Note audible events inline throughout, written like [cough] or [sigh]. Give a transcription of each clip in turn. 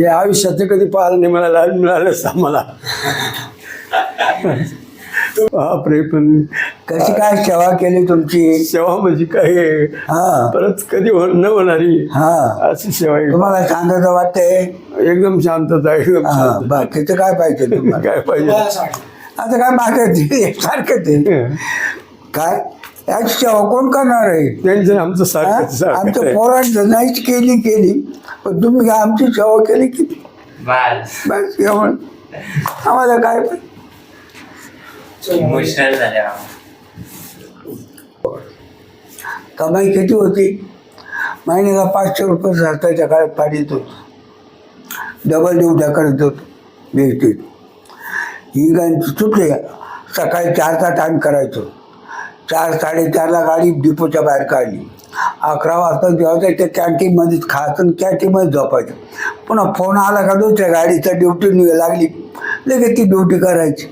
या आयुष्याचं कधी पाहायला नाही मिळालं मिळालंच आम्हाला. बापरे पण कशी काय सेवा केली तुमची? सेवा म्हणजे काय? आहे? हा. परत कधी न होणारी हा. अशी सेवा आहे. तुम्हाला शांतता वाटते? एकदम शांतता एकदम हा शांतता. बाकीचं काय पाहिजे [laughs] तुम्हाला? काय पाहिजे? आता काय मागायचं [laughs] सारखं ते. काय? याची सेवा कोण करणार आहे? त्यांचं आमचं? सारखं सारखं. आमच्या. पोरांचं नाहीच केली केली. पण तुम्ही आमची सेवा केली की बस. बस एवढं आम्हाला काय इमोशनल झाले कमाई किती होती? महिन्याला पाचशे रुपये सरकारच्या काळात पाडीत होतो. डबल ड्युट्या करत होतो बेटीत ही गाडी सुटली सकाळी चारचा टाईम करायचो. चार साडेचारला गाडी डिपोच्या बाहेर काढली. अकरा वाजता जेवायचं त्या कॅन्टीनमध्येच खायचं आणि कॅन्टीनमध्ये झोपायचं. पुन्हा फोन आला का दुसऱ्या गाडीचा ड्युटी निघ लागली. लगेच ती ड्युटी करायची.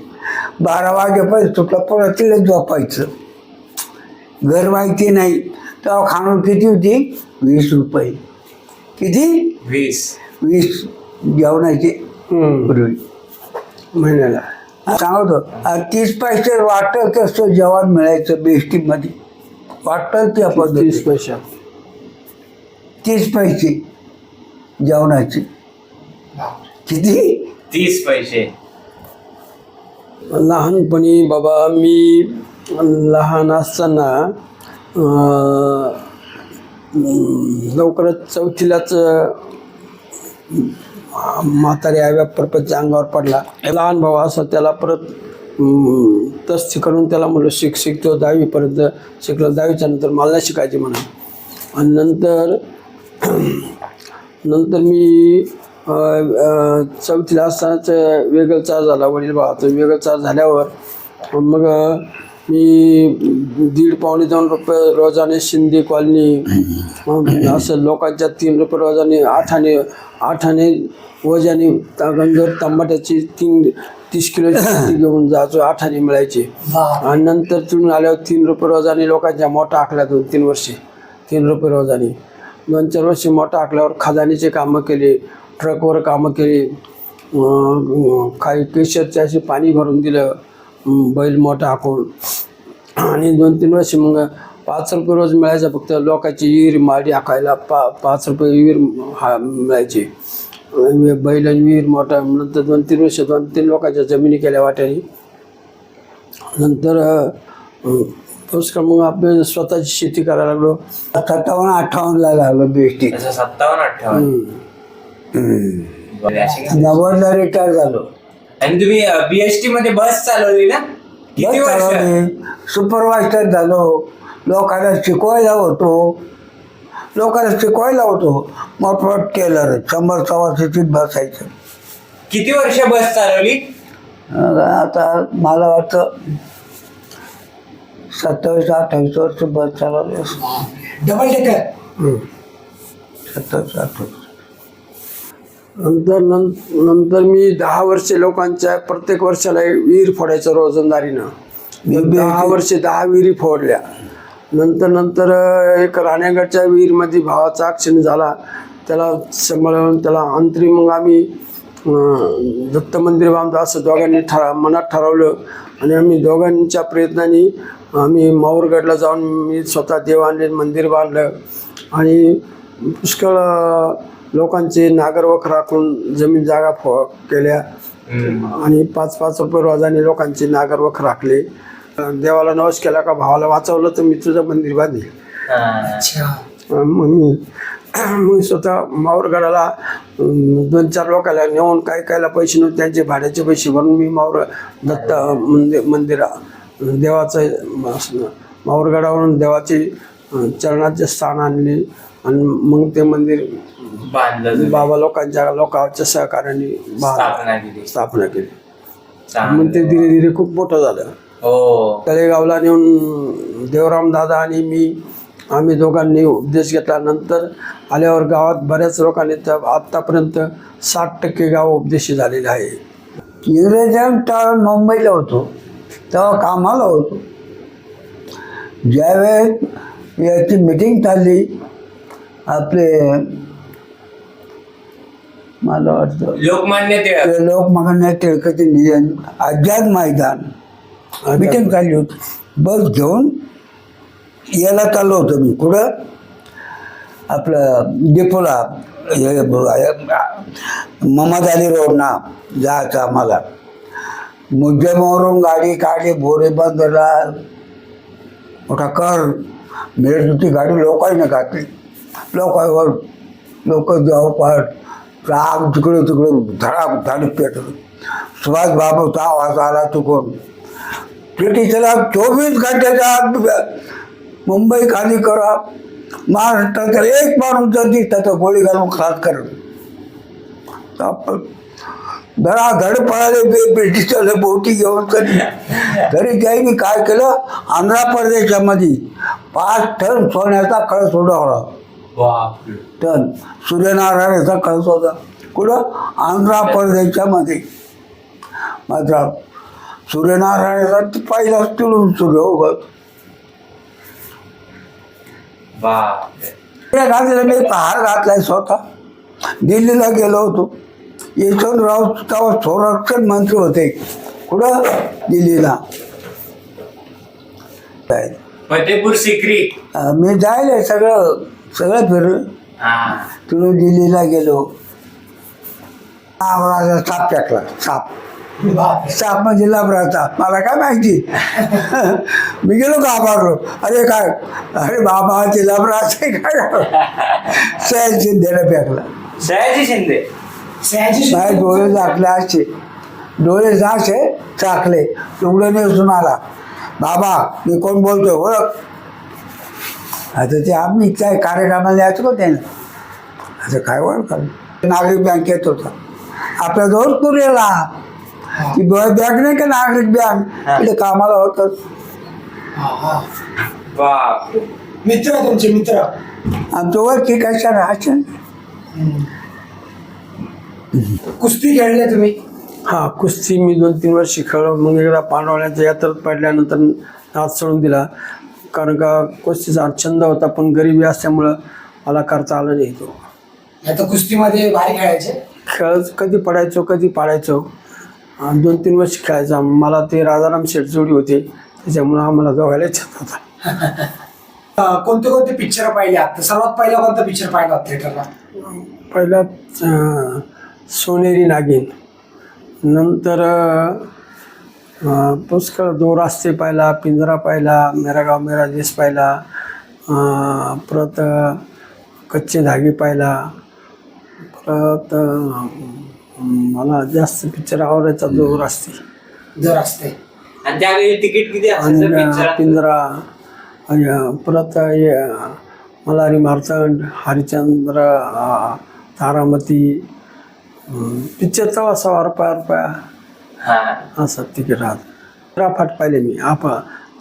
बारा वाजेपर्यंत सुटला पुन्हा तिला झोपायचं. घर माहिती नाही. तेव्हा खाणून किती होती? वीस रुपये. किती? वीस. वीस. जेवणाचे महिन्याला. सांगतो तीस पैसे वाटतं तसं जेवण मिळायचं बेस्टीमध्ये वाटतं त्या तीस पद्धती पैसा. तीस पैसे जेवणाचे. किती? तीस पैसे. लहानपणी बाबा मी लहान असताना लवकरच चौथीलाच म्हातारी आव्या परपतच्या अंगावर पडला. लहान भाऊ असा त्याला परत तस तस्ती करून त्याला म्हणलं शिक शिकतो दहावीपर्यंत शिकलो. दहावीच्या नंतर मला शिकायचे म्हणा. आणि नंतर नंतर मी चौथीला असतानाच वेगळं चार झाला वडील भावाचं वेगळं चार झाल्यावर मग मी दीड पावणे दोन रुपये रोजाने शिंदे कॉलनी असं लोकांच्या तीन रुपये रोजाने आठाने आठाने वजाने गंजर टमाट्याची तीन तीस किलोची पोती घेऊन जायचो आठाने मिळायची. आणि नंतर तिथून आल्यावर तीन रुपये रोजाने लोकांच्या मोठा आखल्या दोन तीन वर्षे तीन रुपये रोजाने. दोन चार वर्षी मोठा आखल्यावर खजानीचे कामं केले ट्रकवर कामं केली काही केशरचे असे पाणी भरून दिलं. बैल मोठा हाकून आणि दोन तीन वर्षी मग पाच रुपये रोज मिळायचं फक्त. लोकांची विहीर माडी हाकायला पा पाच रुपये विहीर हा मिळायची. बैल आणि विहीर मोठा नंतर दोन तीन वर्ष दोन तीन लोकांच्या जमिनी केल्या वाट्याने. नंतर पुष्कळ मग आपण स्वतःची शेती करायला लागलो. सत्तावन्न अठ्ठावन्नला लागलो बेस्टी असं सत्तावन्न अठ्ठावन्न? नव्वदला रिटायर झालो. आणि तुम्ही बीएसटी मध्ये बस चालवली ना? किती वर्ष? सुपरवायझर झालो. लोकांना शिकवायला होतो. लोकांना शिकवायला होतो. मोठमोठ टेलर शंभर सव्वाशेचीच बसायचं किती वर्ष बस चालवली? आता मला वाटतं सत्तावीस अठ्ठावीस वर्ष बस चालवली. डबल डेकर सत्तावीस अठ्ठावीस. नंतर नं- नंतर मी दहा वर्षे लोकांच्या प्रत्येक वर्षाला विहीर फोडायचं रोजंदारीनं. दहा वर्षे दहा विहिरी फोडल्या. नंतर नंतर एक राणेगडच्या विहीरमध्ये भावाचा ॲक्सिडेंट झाला. त्याला सांभाळून त्याला अंतरी मग आम्ही दत्त मंदिर बांधतो असं दोघांनी ठरा मनात ठरवलं. आणि आम्ही दोघांच्या प्रयत्नाने आम्ही माहूरगडला जाऊन मी स्वतः देव आणले मंदिर बांधलं. आणि पुष्कळ लोकांचे नागरवख राखून जमीन जागा फो केल्या. आणि पाच पाच रुपये रोजाने लोकांचे नागरवख राखले. देवाला नवस केला का भावाला वाचवलं तर मी तुझं मंदिर बांधेल. मग मी [clears throat] स्वतः माहूरगडाला अं, दोन चार लोकांना नेऊन काय कायला पैसे नव्हते त्यांचे भाड्याचे पैसे भरून मी माहूर दत्त मंदिर मंदिरा देवाचं असं माहूरगडावरून देवाचे चरणाचे स्थान आणले. आणि मग ते मंदिर बांधलं. बाबा लोकांच्या लोकांच्या सहकार्याने स्थापना केली. स्थापना केली. मग. ते धीरे धीरे खूप मोठं झालं. हो. तळेगावला नेऊन देवराम दादा आणि मी आम्ही दोघांनी उपदेश घेतला नंतर आल्यावर गावात बऱ्याच लोकांनी तर आत्तापर्यंत साठ टक्के गाव उपदेशी झालेले आहे. इंग्रजांच्या तेव्हा मुंबईला होतो. तेव्हा कामाला होतो. ज्यावेळेस याची मिटिंग चालली आपले मला वाटतं. लोकमान्य टिळक. लोकमान्य टिळकाचे निधन आझाद मैदान. मिटिंग चालली होती. बस घेऊन याला चाललो होतो मी. कुठं? आपलं डेपोला हे मोहम्मद अली रोडना. जायचं आम्हाला. मुद्देमावरून गाडी काढली बोरे बंदला मोठा कर. मिळत होती गाडी लोकांनी घातली. लोकांवर लोक जाऊ पाठ राग तिकडे तिकडे धडा धाडी पेटलं सुभाष बाबूचा आवाज आला चुकून ब्रिटिशला चोवीस घंट्याच्या आत मुंबई खाली करा. महाराष्ट्राचा एक माणूस जर दिसता तर गोळी घालून खास करत आपण धडा धड पळाले ब्रिटिशला बोटी घेऊन तरी तरी त्यांनी काय केलं? आंध्र प्रदेशामध्ये पाच टन सोन्याचा कळस उडवला टन सूर्यनारायणाचा कळस होता. कुठं? आंध्र प्रदेशामध्ये मात्र सूर्यनारायणाचा पहिलाच तिळून सूर्य उगत घातलं मी हार घातलाय स्वतः. दिल्लीला गेलो होतो. यशवंतराव तेव्हा संरक्षण मंत्री होते. कुठं? दिल्लीला. फतेपूर सिक्री. अं, मी जायला सगळं सगळं फिरलं हा. तिकडून दिल्लीला गेलो. आवळाचा साप टाकला साप. साप म्हणजे लाभराचा मला काय माहिती? [laughs] मी गेलो घाबरलो अरे काय? अरे बाबा ते लाभराचे काय? सहज शिंदेला फेकला. सयाजी शिंदे. माझे डोळे झाकले असे. डोळे जासे चाकले तुकडं नेसून आला. बाबा मी कोण बोलतोय ओळख? आता ते आम्ही काय कार्यक्रमाला यायचं का त्यानं? आता काय ओळख नागरिक बँकेत होता. आपल्या जवळ पुरेला ती बँक नाही का नागरिक बँक? तिथे कामाला होतं. मित्र तुमचे मित्र. आमचं ओळखी कशा राहायचं कुस्ती खेळले तुम्ही? हा कुस्ती मी दोन तीन वर्ष खेळलो. मग एकदा पांडवण्याच्या यात्रेत पडल्यानंतर हात सोडून दिला. कारण का कुस्तीचा छंद होता पण गरिबी असल्यामुळं मला करता आलं नाही तो. आता कुस्तीमध्ये भारी खेळायचे? खेळ कधी पडायचो कधी पाडायचो. आणि दोन तीन वर्ष खेळायचा. मला ते राजाराम शेठ जोडी होते. त्याच्यामुळं आम्हाला दोघायला छंद होता. [laughs] अं, कोणते कोणते पिक्चर पाहिले आता सर्वात पहिला कोणता पिक्चर पाहिला थिएटरला पहिला अं, सोनेरी नागिन. नंतर पुष्कळ दो रास्ते पाहिला पिंजरा पाहिला मेरा गाव मेरा देश पाहिला परत कच्चे धागे पाहिला. परत मला जास्त पिक्चर आवडायचा दो रास्ते. जर असते आणि त्यावेळी तिकीट किती आणि असायचं अं, पिक्चरात पिंजरा परत मल्हारी मार्तंड हरिचंद्र तारामती पिक्चर तवा सवा रुपया रुपया। हा। असं तिकीट राहत फाट पाहिले मी आप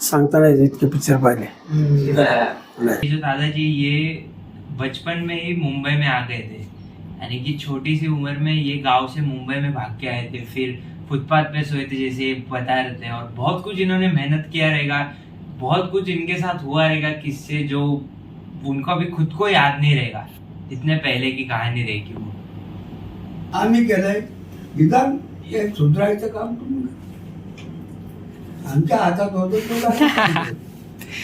सांगता नाही इतके पिक्चर पाहिले। नाही। जो दादाजी ये बचपन में ही मुंबई में आ गए थे। यानी कि छोटी सी उम्र में ये गाँव से मुंबई में भाग के आए थे। फिर फुटपाथ पे सोए थे जैसे बता रहे थे। और बहुत कुछ इन्होंने मेहनत किया रहेगा। बहुत कुछ इनके साथ हुआ रहेगा किससे जो उनको अभी खुद को याद नहीं रहेगा। इतने पहले की कहानी रहेगी वो। आम्ही केलंय. निदान हे सुधारायचं काम तुम्ही आमच्या हातात होतं तो?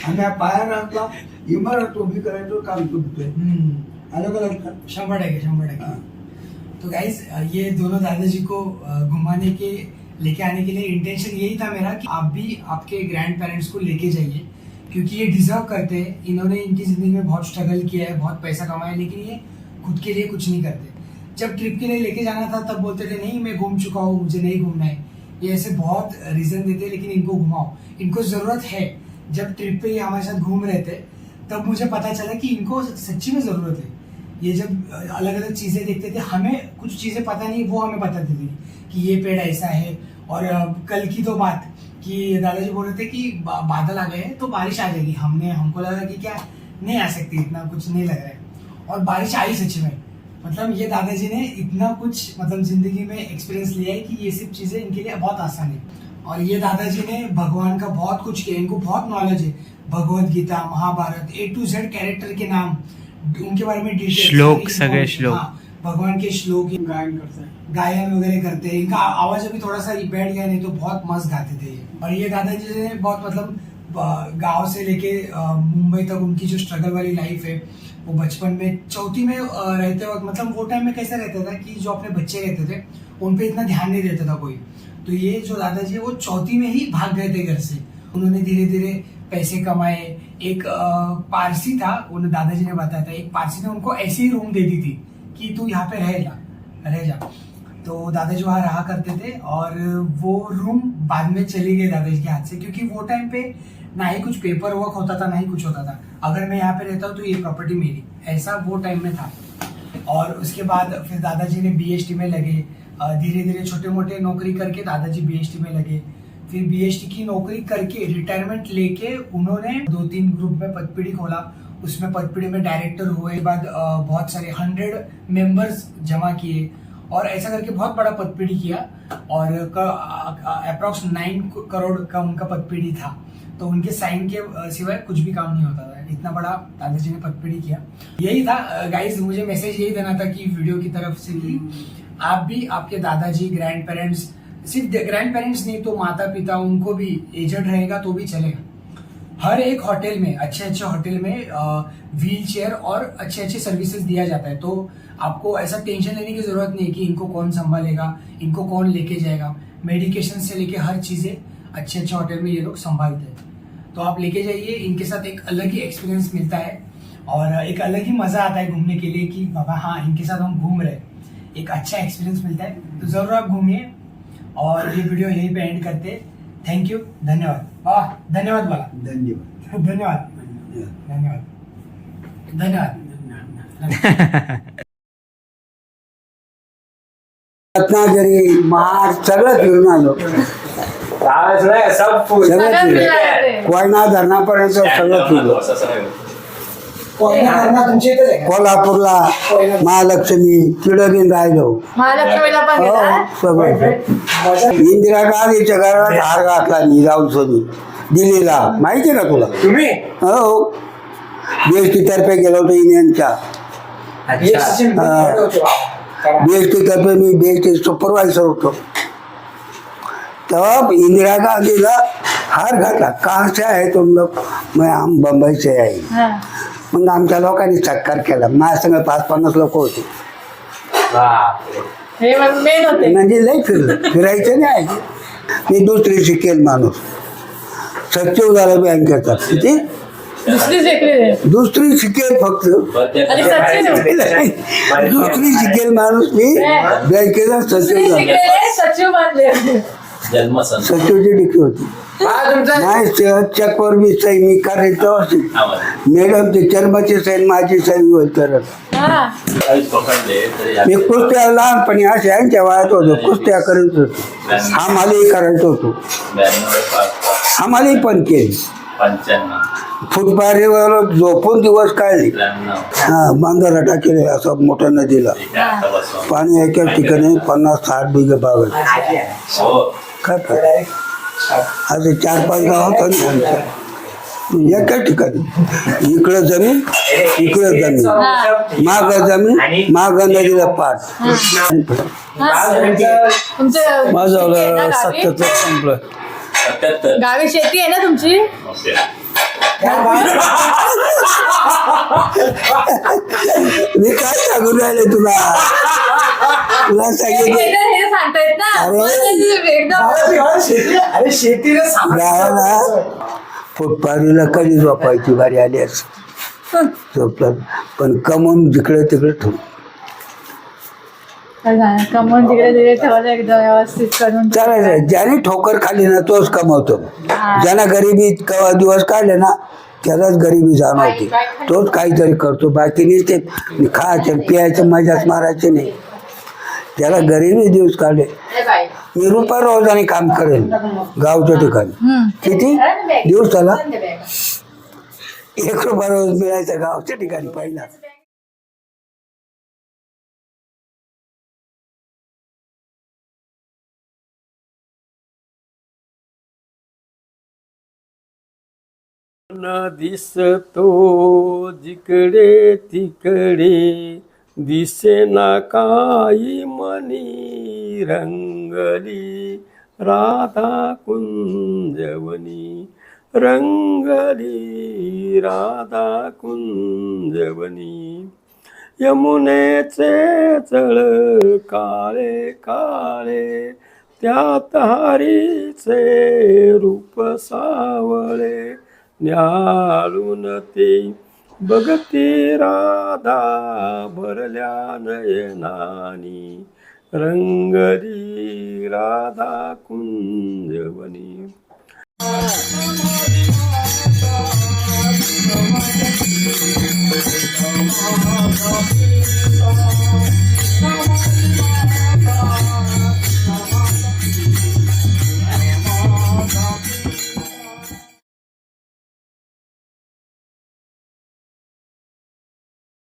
आम्ही पाया राहता इमारत उभी करायचं काम तुमचं अलग अलग का शंबर टके शंबर। टके तो गाइस ये दोनों दादाजी को घुमाने के लेके आने के लिए इंटेंशन यही था मेरा कि आप भी आपके ग्रैंड पेरेंट्स को लेके जाइए क्योंकि ये डिजर्व करते हैं। इन्होंने इनकी ज़िंदगी में बहुत स्ट्रगल किया है बहुत पैसा कमाया लेकिन ये खुद के लिए कुछ नहीं करते। जब ट्रिप के लिए लेके जाना था तब बोलते थे नहीं मैं घूम चुका हूँ मुझे नहीं घूमना है। ये ऐसे बहुत रीजन देते हैं, लेकिन इनको घुमाओ। इनको ज़रूरत है। जब ट्रिप पे ये हमारे साथ घूम रहे थे तब मुझे पता चला कि इनको सच्ची में ज़रूरत है। ये जब अलग अलग चीज़ें देखते थे हमें कुछ चीज़ें पता नहीं वो हमें बताते थे कि ये पेड़ ऐसा है। और कल की तो बात कि दादाजी बोल रहे थे कि बादल आ गए तो बारिश आ जाएगी। हमने हमको लगा कि क्या नहीं आ सकती इतना कुछ नहीं लग रहा है। और बारिश आई सच में। मतलब ये दादाजी ने इतना कुछ मतलब ज़िंदगी में एक्सपीरियंस लिया है कि ये सब चीज़ें इनके लिए बहुत आसान है। और ये दादाजी ने भगवान का बहुत कुछ किया इनको बहुत नॉलेज है। Bhagwat Gita Mahabharat A to Z character के नाम उनके बारे में डिटेल श्लोक, सगळे श्लोक. हाँ, भगवान के श्लोक गायन करता है। गायन वगैरह करते हैं। इनका आवाज़ अभी थोड़ा सा बैठ गया नहीं तो बहुत मस्त गाते थे ये। और ये दादाजी ने बहुत मतलब गाँव से लेके मुंबई तक उनकी जो स्ट्रगल वाली लाइफ है वो बचपन में, चौथी में रहते वक्त मतलब वो टाइम में कैसे रहता था कि जो अपने बच्चे रहते थे, उन पे इतना ध्यान नहीं देता था कोई। तो ये जो दादाजी है, वो चौथी में ही भाग गए थे घर से। उन्होंने धीरे धीरे पैसे कमाए। एक पारसी था, उन्हें दादाजी ने बताया था, एक पारसी ने उनको ऐसी ही रूम दे दी थी कि तू यहाँ पे रह जा रह जा। तो दादाजी वहाँ रहा करते थे और वो रूम बाद में चले गए दादाजी के हाथ से, क्योंकि वो टाइम पे ना ही कुछ पेपर वर्क होता था, ना ही कुछ होता था। अगर मैं यहाँ पे रहता हूँ तो ये प्रॉपर्टी मेरी। ऐसा वो टाइम में था। और उसके बाद फिर दादाजी ने बीएसटी में लगे। धीरे धीरे छोटे मोटे नौकरी करके दादाजी बीएसटी में लगे। फिर बीएसटी की नौकरी करके रिटायरमेंट लेके उन्होंने दो तीन ग्रुप में पदपीढ़ी खोला। उसमें पदपीढ़ी में डायरेक्टर हुए। बाद बहुत सारे हंड्रेड मेंबर्स जमा किए। और ऐसा करके बहुत बड़ा पदपीढ़ी किया। और अप्रॉक्स नाइन करोड़ का उनका पदपीढ़ी था। तो उनके साइन के सिवाय कुछ भी काम नहीं होता था। इतना बड़ा दादाजी ने पदपीढ़ी किया। यही था गाइज़ मुझे मैसेज यही देना था कि वीडियो की तरफ़ से कि आप भी आपके दादाजी ग्रैंड पेरेंट्स सिर्फ़ ग्रैंड पेरेंट्स नहीं तो माता पिता उनको भी एजेड रहेगा तो भी चलेगा। हर एक होटल में अच्छे अच्छे होटल में व्हील चेयर और अच्छे अच्छे सर्विसेज़ दिया जाता है। तो आपको ऐसा टेंशन लेने की ज़रूरत नहीं है कि इनको कौन संभालेगा इनको कौन लेके जाएगा। मेडिकेशन से लेके हर चीज़ें अच्छे अच्छे होटल में ये लोग संभालते हैं। तो आप लेके जाइए इनके साथ एक अलग ही एक्सपीरियंस मिलता है और एक अलग ही मज़ा आता है घूमने के लिए कि बाबा हाँ इनके साथ हम घूम रहे हैं। एक अच्छा एक्सपीरियंस मिलता है। तो ज़रूर आप घूमिए और ये वीडियो यहीं पे एंड करते थैंक यू धन्यवाद। वाह धन्यवाद बोला धन्यवाद। धन्यवाद। धन्यवाद। धन्यवाद। रत्नागिरी महाड सगळं फिरून आलो. आवाज नाही, सब फुल. सगळं सगळं फिरलो फिरलं. कोयना धरणापर्यंत सगळं फिरलो कोयना तुमच्या इथेच आहे का? कोल्हापूरला महालक्ष्मी तिकडं बिन राहिलो. महालक्ष्मीला पण हो, गेला? सगळं. इंदिरा गांधीच्या घरात हार घातला मी राहुल सोनी दिल्लीला. माहिती का तुला? तुम्ही? हो. बीएसटी तर्फे गेलो होतो इंडियनच्या. अच्छा. बीएसटी तर्फे मी बीएसटी सुपरवायझर होतो. तेव्हा इंदिरा गांधीला हार घातला. कहाँ से आहे तुम लोग मैं हम बंबई से आहे हा. मग आमच्या लोकांनी सत्कार केला. माझ्या संग पाच पन्नास लोक होते. बापरे. हे मग मेन होते. म्हणजे लई फिरलं. फिरायचं नाही आहे. मी दुसरी शिकेल माणूस. सचिव झाला बँकेचा किती? दुसरी शिकली फक्त. दुसरी शिकेल माणूस मी बँकेचा सचिव झाला. जन्मसन सचिवची डिग्री होती. हा तुमचा नाही चेकवर मी सही मी करायचं मॅडम ते चर्माची सही माझी सही होईल करत हा. काहीच पकडले तरी मी कुस्त्या लहानपणी असे यांच्या वयात होतो कुस्त्या करत होतो. आम्हालाही करायचं होतो. ब्याण्णव पाच आम्हालाही पण केली. पंच्याण्णव. झोपून दिवस काढले. त्र्याण्णव. हा बांधारा टाकेले असं मोठ्या नदीला. ठीक आहे आता बसवा. पाणी एका ठिकाणी पन्नास साठ बिघे बागायचे हो. काय काय असे चार पाच गाव होतं ना. आमचं. एका ठिकाणी. इकडं जमीन इकडं जमीन. माग जमीन माग नदीला पाठ हा. तुमचं माझं आहे गावी? सत्याहत्तर संपलं. गावी शेती आहे ना तुमची? मी काय सांगून राहिले तुला? तुला सांगितलं सांगतायत ना. अरे. एकदम शेती अरे शेतीला गावाला फुटपाथीला कधी झोपायची बारी आली असं. झोपलं. पण कमवून जिकडे तिकडे ठेवून. कमवून तिकडे तिकडे ठेवलं एकदम व्यवस्थित करून चालायचं ज्याने ठोकर खाल्ली ना तोच कमवतो. ज्यानं गरिबी दिवस काढले ना त्यालाच गरिबी जाणवते. तोच काहीतरी करतो. बाकी नाही ते खायचं पियायचं मजाच मारायचे नाही. त्याला गरिबी दिवस काढले. मी रुपा रोजाने काम करेल गावच्या ठिकाणी. किती? दिवसाला एक रुपया रोज मिळायचा गावच्या ठिकाणी पहिला. न दिसतो जिकडे तिकडे. दिसेना काही मनी रंगली राधा कुंजवनी। रंगली राधा कुंजवनी। यमुनेचे चळ काळे काळे त्यात हरीचे रूप सावळे न्याळून ते भगती राधा भरल्या नयनानी रंगली राधा कुंजवनी